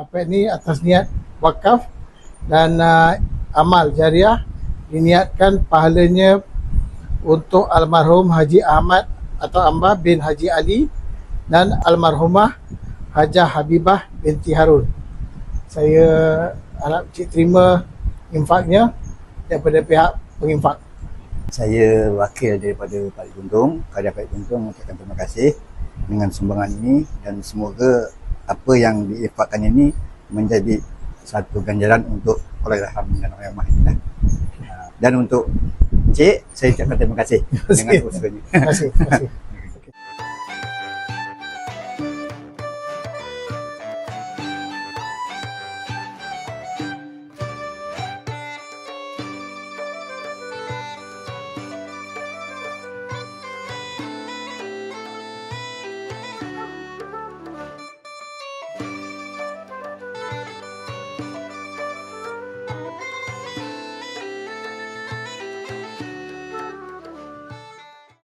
Kapek ni atas niat wakaf dan uh, amal jariah diniatkan pahalanya untuk almarhum Haji Ahmad atau Amba bin Haji Ali dan almarhumah Hajah Habibah binti Harun. Saya harap cik terima infaknya daripada pihak penginfak. Saya wakil daripada Pak Guntung, Karya Pak Guntung mengucapkan terima kasih dengan sumbangan ini dan semoga apa yang diinfakkan ini menjadi satu ganjaran untuk Allahyarham dan Allahyarhamah ini lah. Dan untuk Cik, saya ucapkan terima kasih dengan usahanya. Terima kasih. Terima kasih.